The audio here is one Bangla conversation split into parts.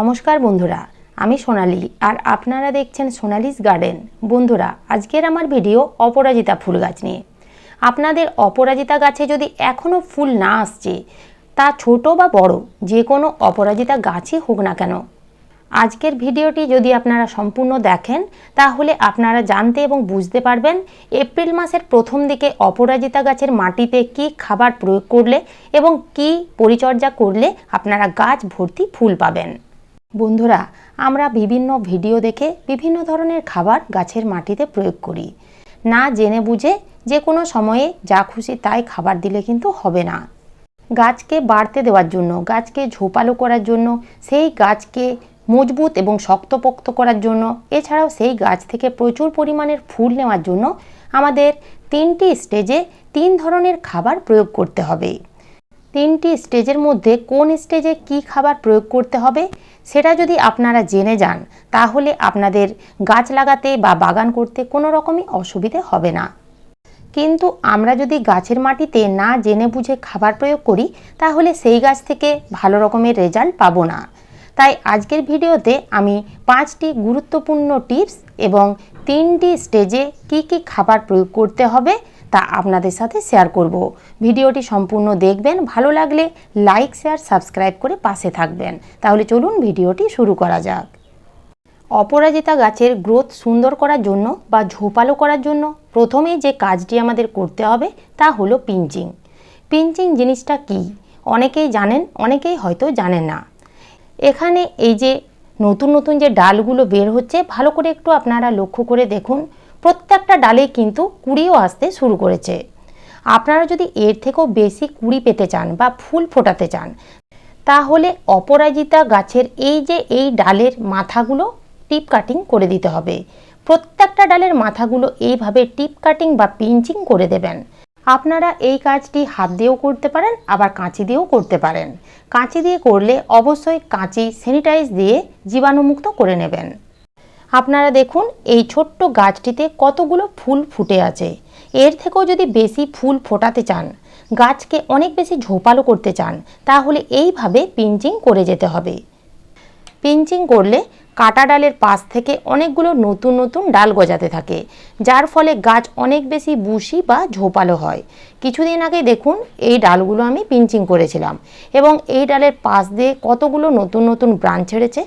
নমস্কার বন্ধুরা, আমি সোনালি আর আপনারা দেখছেন সোনালিস গার্ডেন। বন্ধুরা, আজকের আমার ভিডিও অপরাজিতা ফুল গাছ নিয়ে। আপনাদের অপরাজিতা গাছে যদি এখনও ফুল না আসছে, তা ছোট বা বড়, যে কোনো অপরাজিতা গাছই হোক না কেন। আজকের ভিডিওটি যদি আপনারা সম্পূর্ণ দেখেন, তাহলে আপনারা জানতে এবং বুঝতে পারবেন এপ্রিল মাসের প্রথম দিকে অপরাজিতা গাছের মাটিতে কি খাবার প্রয়োগ করলে এবং কি পরিচর্যা করলে আপনারা গাছ ভর্তি ফুল পাবেন। বন্ধুরা, আমরা বিভিন্ন ভিডিও দেখে বিভিন্ন ধরনের খাবার গাছের মাটিতে প্রয়োগ করি। না জেনে বুঝে যে কোনো সময়ে যা খুশি তাই খাবার দিলে কিন্তু হবে না। গাছকে বাড়তে দেওয়ার জন্য, গাছকে ঝোপালো করার জন্য, সেই গাছকে মজবুত এবং শক্তপোক্ত করার জন্য, এছাড়াও সেই গাছ থেকে প্রচুর পরিমাণের ফুল নেওয়ার জন্য আমাদের তিনটি স্টেজে তিন ধরনের খাবার প্রয়োগ করতে হবে। তিনটি স্টেজের মধ্যে কোন স্টেজে কি খাবার প্রয়োগ করতে হবে সেটা যদি আপনারা জেনে যান, তাহলে আপনাদের গাছ লাগাতে বা বাগান করতে কোনো রকমই অসুবিধে হবে না। কিন্তু আমরা যদি গাছের মাটিতে না জেনে বুঝে খাবার প্রয়োগ করি, তাহলে সেই গাছ থেকে ভালো রকমের রেজাল্ট পাবো না। তাই আজকের ভিডিওতে আমি পাঁচটি গুরুত্বপূর্ণ টিপস এবং তিনটি স্টেজে কি কি খাবার প্রয়োগ করতে হবে তা আপনাদের সাথে শেয়ার করব। ভিডিওটি সম্পূর্ণ দেখবেন, ভালো লাগলে লাইক শেয়ার সাবস্ক্রাইব করে পাশে থাকবেন। তাহলে চলুন ভিডিওটি শুরু করা যাক। অপরাজিতা গাছের গ্রোথ সুন্দর করার জন্য বা ঝোপালো করার জন্য প্রথমেই যে কাজটি আমাদের করতে হবে তা হলো পিঞ্চিং। পিঞ্চিং জিনিসটা কি? অনেকেই জানেন, অনেকেই হয়তো জানেন না। এখানে এই যে নতুন নতুন যে ডালগুলো বের হচ্ছে, ভালো করে একটু আপনারা লক্ষ্য করে দেখুন। প্রত্যেকটা ডালে কিন্তু কুড়িও আসতে শুরু করেছে। আপনারা যদি এর থেকেও বেশি কুড়ি পেতে চান বা ফুল ফোটাতে চান, তাহলে অপরাজিতা গাছের এই যে এই ডালের মাথাগুলো টিপ কাটিং করে দিতে হবে। প্রত্যেকটা ডালের মাথাগুলো এইভাবে টিপ কাটিং বা পিঞ্চিং করে দেবেন। আপনারা এই কাজটি হাত দিয়েও করতে পারেন, আবার কাঁচি দিয়েও করতে পারেন। কাঁচি দিয়ে করলে অবশ্যই কাঁচি স্যানিটাইজ দিয়ে জীবাণুমুক্ত করে নেবেন। আপনারা দেখুন, এই ছোট্ট গাছটিতে কতগুলো ফুল ফুটে আছে। এর থেকেও যদি বেশি ফুল ফোটাতে চান, গাছকে অনেক বেশি ঝোপালো করতে চান, তাহলে এইভাবে পিঞ্চিং করে যেতে হবে। পিঞ্চিং করলে কাটা ডালের পাশ থেকে অনেকগুলো নতুন নতুন ডাল গজাতে থাকে, যার ফলে গাছ অনেক বেশি বুশি বা ঝোপালো হয়। কিছুদিন আগে দেখুন, এই ডালগুলো আমি পিঞ্চিং করেছিলাম এবং এই ডালের পাশ দিয়ে কতগুলো নতুন নতুন ব্রাঞ্চ ছেড়েছে।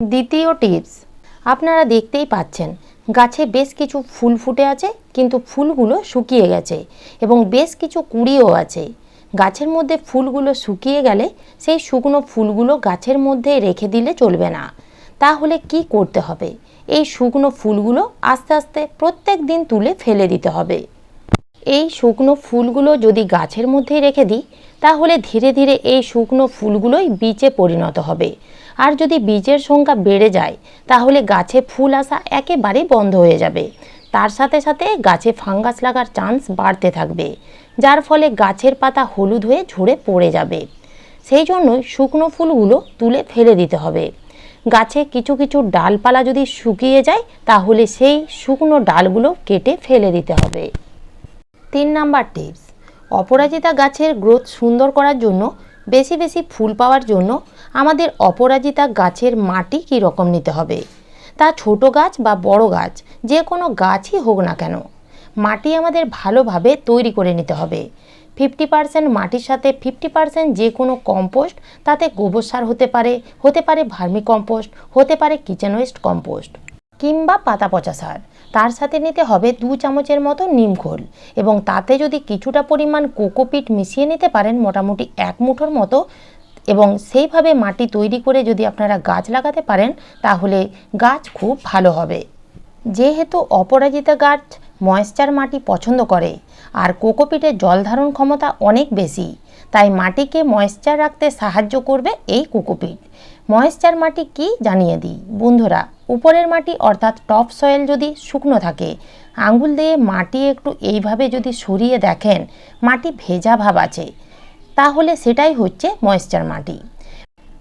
দ্বিতীয় টিপস আপনারা দেখতেই পাচ্ছেন, গাছে বেশ কিছু ফুল ফুটে আছে, কিন্তু ফুলগুলো শুকিয়ে গেছে এবং বেশ কিছু কুড়িও আছে। গাছের মধ্যে ফুলগুলো শুকিয়ে গেলে সেই শুকনো ফুলগুলো গাছের মধ্যে রেখে দিলে চলবে না। তাহলে কি করতে হবে? এই শুকনো ফুলগুলো আস্তে আস্তে প্রত্যেক দিন তুলে ফেলে দিতে হবে। এই শুকনো ফুলগুলো যদি গাছের মধ্যে রেখে দিই, তাহলে ধীরে ধীরে এই শুকনো ফুলগুলোই বীজে পরিণত হবে। আর যদি বীজের সংখ্যা বেড়ে যায়, তাহলে গাছে ফুল আসা একেবারে বন্ধ হয়ে যাবে। তার সাথে সাথে গাছে ফাঙ্গাস লাগার চান্স বাড়তে থাকবে, যার ফলে গাছের পাতা হলুদ হয়ে ঝরে পড়ে যাবে। সেই জন্যই শুকনো ফুলগুলো তুলে ফেলে দিতে হবে। গাছে কিছু কিছু ডালপালা যদি শুকিয়ে যায়, তাহলে সেই শুকনো ডালগুলো কেটে ফেলে দিতে হবে। তিন নাম্বার টিপস, অপরাজিতা গাছের গ্রোথ সুন্দর করার জন্য বেশি বেশি ফুল পাওয়ার জন্য আমাদের অপরাজিতা গাছের মাটি কী রকম নিতে হবে? তা ছোট গাছ বা বড় গাছ, যে কোনো গাছই হোক না কেন, মাটি আমাদের ভালোভাবে তৈরি করে নিতে হবে। ফিফটি পার্সেন্ট মাটির সাথে ফিফটি পার্সেন্ট যে কোনো কম্পোস্ট, তাতে গোবর সার হতে পারে হতে পারে ভার্মি কম্পোস্ট হতে পারে কিচেন ওয়েস্ট কম্পোস্ট কিংবা পাতা পচা সার। তার সাথে নিতে হবে দু চামচের মতো নিম খোল এবং তাতে যদি কিছুটা পরিমাণ কোকোপিট মিশিয়ে নিতে পারেন, মোটামুটি এক মুঠোর মতো, এবং সেইভাবে মাটি তৈরি করে যদি আপনারা গাছ লাগাতে পারেন, তাহলে গাছ খুব ভালো হবে। যেহেতু অপরাজিতা গাছ ময়েশ্চার মাটি পছন্দ করে, আর কোকোপিটের জল ধারণ ক্ষমতা অনেক বেশি তাই মাটিকে ময়েশ্চার রাখতে সাহায্য করবে এই কোকোপিট ময়েশ্চার মাটি কি জানিয়ে দিই? বন্ধুরা, উপরের মাটি অর্থাৎ টপ সয়েল যদি শুকনো থাকে, আঙুল দিয়ে মাটি একটু এইভাবে যদি সরিয়ে দেখেন, মাটি ভেজা ভাব আছে। তাহলে সেটাই হচ্ছে ময়েশ্চার মাটি।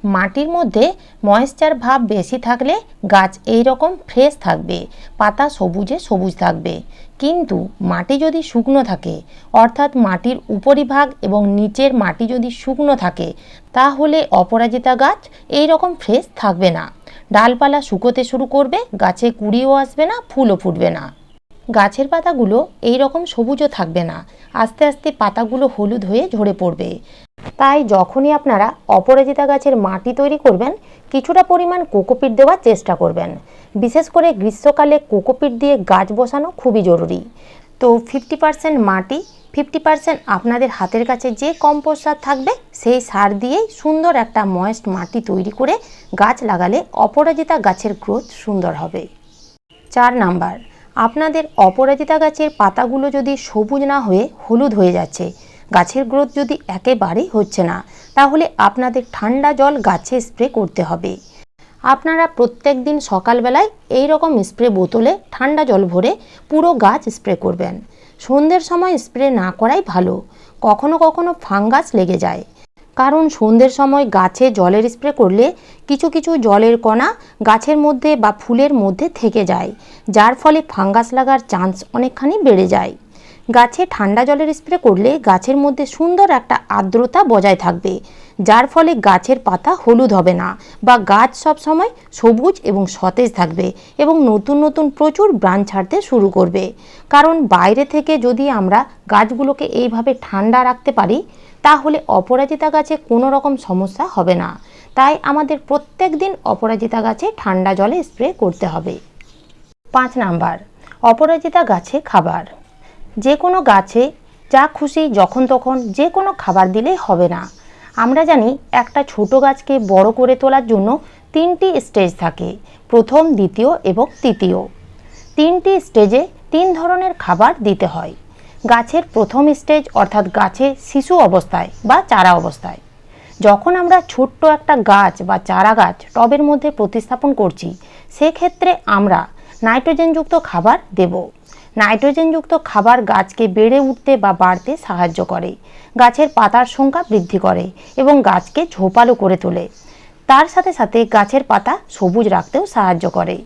মাটির মধ্যে ময়েশ্চার ভাব বেশি থাকলে গাছ এই রকম ফ্রেশ থাকবে, পাতা সবুজে সবুজ থাকবে। কিন্তু মাটি যদি শুকনো থাকে, অর্থাৎ মাটির উপরিভাগ এবং নিচের মাটি যদি শুকনো থাকে, তাহলে অপরাজিতা গাছ এই রকম ফ্রেশ থাকবে না। ডালপালা শুকোতে শুরু করবে, গাছে কুড়িও আসবে না, ফুলও ফুটবে না। গাছের পাতাগুলো এই রকম সবুজও থাকবে না। আস্তে আস্তে পাতাগুলো হলুদ হয়ে ঝরে পড়বে। তাই যখনই আপনারা অপরাজিতা গাছের মাটি তৈরি করবেন, কিছুটা পরিমাণ কোকোপিট দেওয়ার চেষ্টা করবেন। বিশেষ করে গ্রীষ্মকালে কোকোপিট দিয়ে গাছ বসানো খুবই জরুরি। তো ফিফটি পার্সেন্ট মাটি, ফিফটি পার্সেন্ট আপনাদের হাতের কাছে যে কম্পোস্ট সার থাকবে, সেই সার দিয়েই সুন্দর একটা ময়েস্ট মাটি তৈরি করে গাছ লাগালে অপরাজিতা গাছের গ্রোথ সুন্দর হবে। চার নাম্বার, আপনাদের অপরাজিতা গাছের পাতাগুলো যদি সবুজ না হয়ে হলুদ হয়ে যাচ্ছে গাছের গ্রোথ যদি একেবারেই হচ্ছে না, তাহলে আপনাদের ঠান্ডা জল গাছে স্প্রে করতে হবে। আপনারা প্রত্যেক দিন সকালবেলায় এই রকম স্প্রে বোতলে ঠান্ডা জল ভরে পুরো গাছ স্প্রে করবেন। সন্ধ্যের সময় স্প্রে না করাই ভালো, কখনো কখনো ফাঙ্গাস লেগে যায়। কারণ সন্ধ্যের সময় গাছে জলের স্প্রে করলে কিছু কিছু জলের কণা গাছের মধ্যে বা ফুলের মধ্যে থেকে যায়, যার ফলে ফাঙ্গাস লাগার চান্স অনেকখানি বেড়ে যায়। গাছে ঠান্ডা জলের স্প্রে করলে গাছের মধ্যে সুন্দর একটা আর্দ্রতা বজায় থাকবে, যার ফলে গাছের পাতা হলুদ হবে না বা গাছ সব সময় সবুজ এবং সতেজ থাকবে এবং নতুন নতুন প্রচুর ব্রাঞ্চ ছাড়তে শুরু করবে। কারণ বাইরে থেকে যদি আমরা গাছগুলোকে এইভাবে ঠান্ডা রাখতে পারি, তাহলে অপরাজিতা গাছে কোনো রকম সমস্যা হবে না। তাই আমাদের প্রত্যেক দিন অপরাজিতা গাছে ঠান্ডা জলে স্প্রে করতে হবে। পাঁচ নাম্বার, অপরাজিতা গাছে খাবার। যে কোনো গাছে যা খুশি যখন তখন যে কোনো খাবার দিলেই হবে না। আমরা জানি একটা ছোট গাছকে বড় করে তোলার জন্য তিনটি স্টেজ থাকে, প্রথম, দ্বিতীয় এবং তৃতীয়। তিনটি স্টেজে তিন ধরনের খাবার দিতে হয়। গাছের প্রথম স্টেজ অর্থাৎ গাছে শিশু অবস্থায় বা চারা অবস্থায়। যখন আমরা ছোট্ট একটা গাছ বা চারা গাছ টবের মধ্যে প্রতিস্থাপন করছি, সেক্ষেত্রে আমরা নাইট্রোজেনযুক্ত খাবার দেব। নাইট্রোজেনযুক্ত খাবার গাছকে বেড়ে উঠতে বা বাড়তে সাহায্য করে। গাছের পাতার সংখ্যা বৃদ্ধি করে এবং গাছকে ঝোপালো করে তোলে। তার সাথে সাথে গাছের পাতা সবুজ রাখতেও সাহায্য করে।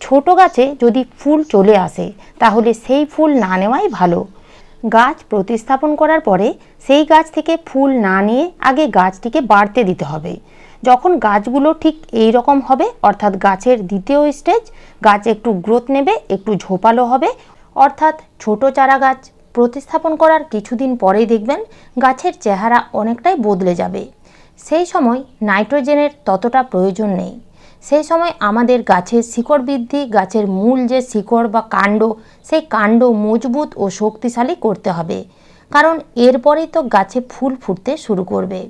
ছোট গাছে যদি ফুল চলে আসে, তাহলে সেই ফুল না নেওয়াই ভালো। গাছ প্রতিস্থাপন করার পরে সেই গাছ থেকে ফুল না নিয়ে আগে গাছটিকে বাড়তে দিতে হবে। যখন গাছগুলো ঠিক এই রকম হবে, অর্থাৎ গাছের দ্বিতীয় স্টেজ, গাছ একটু গ্রোথ নেবে, একটু ঝোপালো হবে অর্থাৎ ছোট চারা গাছ প্রতিস্থাপন করার কিছুদিন পরেই দেখবেন গাছের চেহারা অনেকটাই বদলে যাবে। সেই সময় নাইট্রোজেনের ততটা প্রয়োজন নেই। সেই সময় আমাদের গাছের শিকড় বৃদ্ধি, গাছের মূল যে শিকড় বা কাণ্ড, সেই কাণ্ড মজবুত ও শক্তিশালী করতে হবে। কারণ এরপরেই তো গাছে ফুল ফুটতে শুরু করবে।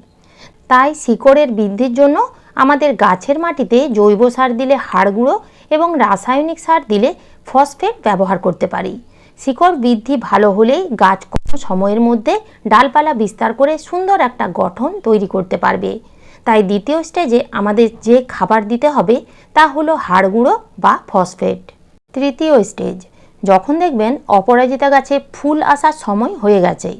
তাই শিকড়ের বৃদ্ধির জন্য আমাদের গাছের মাটিতে জৈব সার দিলে হাড় গুঁড়ো এবং রাসায়নিক সার দিলে ফসফেট ব্যবহার করতে পারি। শিকড় বৃদ্ধি ভালো হলেই গাছ কম সময়ের মধ্যে ডালপালা বিস্তার করে সুন্দর একটা গঠন তৈরি করতে পারবে। তাই দ্বিতীয় স্টেজে আমাদের যে খাবার দিতে হবে তা হলো হাড় গুঁড়ো বা ফসফেট। তৃতীয় স্টেজ যখন দেখবেন অপরাজিতা গাছে ফুল আসার সময় হয়ে গেছে।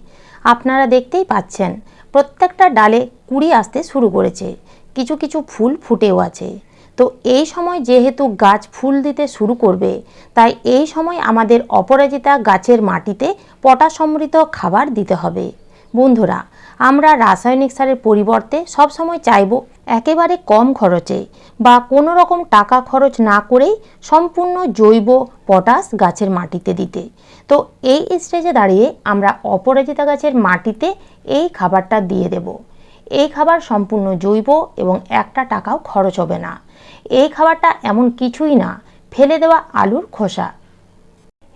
আপনারা দেখতেই পাচ্ছেন, প্রত্যেকটা ডালে কুড়ি আসতে শুরু করেছে। কিছু কিছু ফুল ফুটেও আছে। তো এই সময় যেহেতু গাছ ফুল দিতে শুরু করবে, তাই এই সময় আমাদের অপরাজিতা গাছের মাটিতে পটা সমৃদ্ধ খাবার দিতে হবে। বন্ধুরা, আমরা রাসায়নিক সারের পরিবর্তে সবসময় চাইব একেবারে কম খরচে বা কোনো রকম টাকা খরচ না করেই সম্পূর্ণ জৈব পটাশ গাছের মাটিতে দিতে। তো এই স্টেজে দাঁড়িয়ে আমরা অপরাজিতা গাছের মাটিতে এই খাবারটা দিয়ে দেব। এই খাবার সম্পূর্ণ জৈব এবং একটা টাকাও খরচ হবে না। এই খাবারটা এমন কিছুই না, ফেলে দেওয়া আলুর খোসা।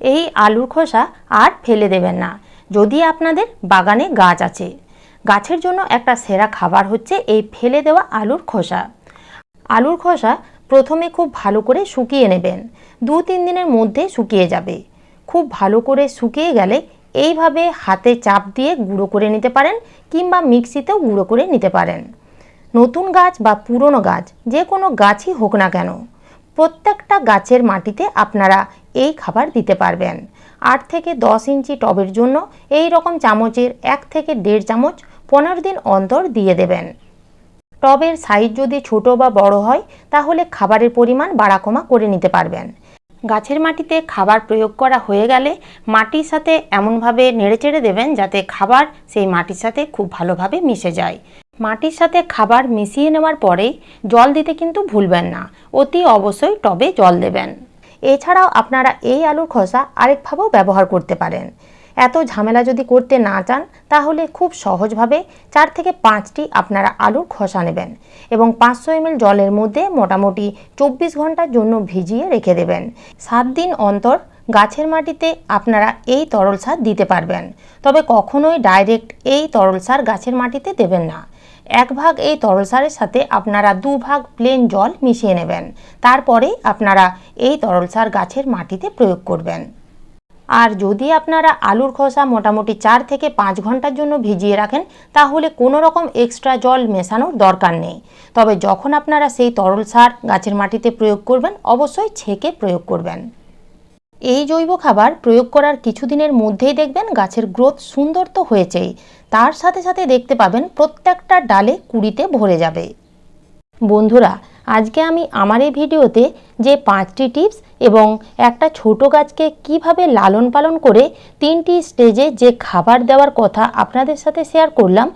এই আলুর খোসা আর ফেলে দেবেন না, যদি আপনাদের বাগানে গাছ আছে। গাছের জন্য একটা সেরা খাবার হচ্ছে এই ফেলে দেওয়া আলুর খোসা। আলুর খোসা প্রথমে খুব ভালো করে শুকিয়ে নেবেন। দু তিন দিনের মধ্যে শুকিয়ে যাবে। খুব ভালো করে শুকিয়ে গেলে এইভাবে হাতে চাপ দিয়ে গুঁড়ো করে নিতে পারেন কিংবা মিক্সিতেও গুঁড়ো করে নিতে পারেন। নতুন গাছ বা পুরনো গাছ, যে কোনো গাছই হোক না কেন, প্রত্যেকটা গাছের মাটিতে আপনারা এই খাবার দিতে পারবেন। আট থেকে দশ ইঞ্চি টবের জন্য এই রকম চামচের এক থেকে দেড় চামচ পনেরো দিন অন্তর দিয়ে দেবেন। টবের সাইজ যদি ছোট বা বড় হয়, তাহলে খাবারের পরিমাণ বাড়াকমা করে নিতে পারবেন। গাছের মাটিতে খাবার প্রয়োগ করা হয়ে গেলে মাটির সাথে এমনভাবে নেড়েচেড়ে দেবেন যাতে খাবার সেই মাটির সাথে খুব ভালোভাবে মিশে যায়। মাটির সাথে খাবার মিশিয়ে নেওয়ার পরে জল দিতে কিন্তু ভুলবেন না, অতি অবশ্যই টবে জল দেবেন। এছাড়াও আপনারা এই আলুর খোসা আরেকভাবেও ব্যবহার করতে পারেন। এত ঝামেলা যদি করতে না চান, তাহলে খুব সহজভাবে চার থেকে পাঁচটি আপনারা আলুর খোসা নেবেন এবং পাঁচশো এমএল জলের মধ্যে মোটামুটি চব্বিশ ঘণ্টার জন্য ভিজিয়ে রেখে দেবেন। সাত দিন অন্তর গাছের মাটিতে আপনারা এই তরল সার দিতে পারবেন। তবে কখনোই ডাইরেক্ট এই তরল সার গাছের মাটিতে দেবেন না। এক ভাগ এই তরল সারের সাথে আপনারা দু ভাগ প্লেন জল মিশিয়ে নেবেন। তারপরে আপনারা এই তরল সার গাছের মাটিতে প্রয়োগ করবেন। আর যদি আপনারা আলুর খোসা মোটামুটি চার থেকে পাঁচ ঘণ্টার জন্য ভিজিয়ে রাখেন, তাহলে কোনো রকম এক্সট্রা জল মেশানোর দরকার নেই। তবে যখন আপনারা সেই তরল সার গাছের মাটিতে প্রয়োগ করবেন, অবশ্যই ছেঁকে প্রয়োগ করবেন। এই জৈব খাবার প্রয়োগ করার কিছুদিনের মধ্যেই দেখবেন গাছের গ্রোথ সুন্দর তো হয়েছেই। তার সাথে সাথে দেখতে পাবেন প্রত্যেকটা ডালে কুড়িতে ভরে যাবে। বন্ধুরা আজকে আমি আমার এই ভিডিওতে যে পাঁচটি টিপস এবং একটা ছোট গাছকে কীভাবে লালন পালন করে তিনটি স্টেজে যে খাবার দেওয়ার কথা আপনাদের সাথে শেয়ার করলাম,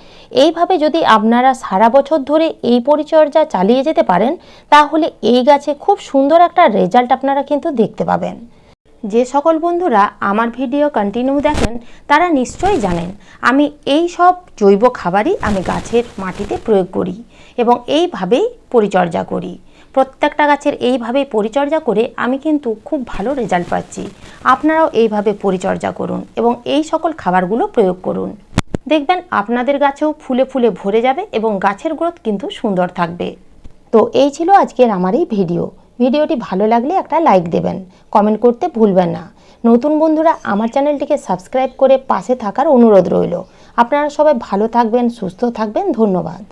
এইভাবে যদি আপনারা সারা বছর ধরে এই পরিচর্যা চালিয়ে যেতে পারেন, তাহলে এই গাছে খুব সুন্দর একটা রেজাল্ট আপনারা কিন্তু দেখতে পাবেন। যে সকল বন্ধুরা আমার ভিডিও কন্টিনিউ দেখেন, তারা নিশ্চয়ই জানেন, আমি এই সব জৈব খাবারই আমি গাছের মাটিতে প্রয়োগ করি। এবং এইভাবেই পরিচর্যা করি। প্রত্যেকটা গাছের এইভাবেই পরিচর্যা করে আমি কিন্তু খুব ভালো রেজাল্ট পাচ্ছি। আপনারাও এইভাবে পরিচর্যা করুন এবং এই সকল খাবারগুলো প্রয়োগ করুন। দেখবেন আপনাদের গাছেও ফুলে ফুলে ভরে যাবে এবং গাছের গ্রোথ কিন্তু সুন্দর থাকবে। তো এই ছিল আজকের আমার এই ভিডিও ভিডিওটি ভালো লাগলে একটা লাইক দেবেন। কমেন্ট করতে ভুলবেন না। নতুন বন্ধুরা আমার চ্যানেলটিকে সাবস্ক্রাইব করে পাশে থাকার অনুরোধ রইল। আপনারা সবাই ভালো থাকবেন, সুস্থ থাকবেন, ধন্যবাদ।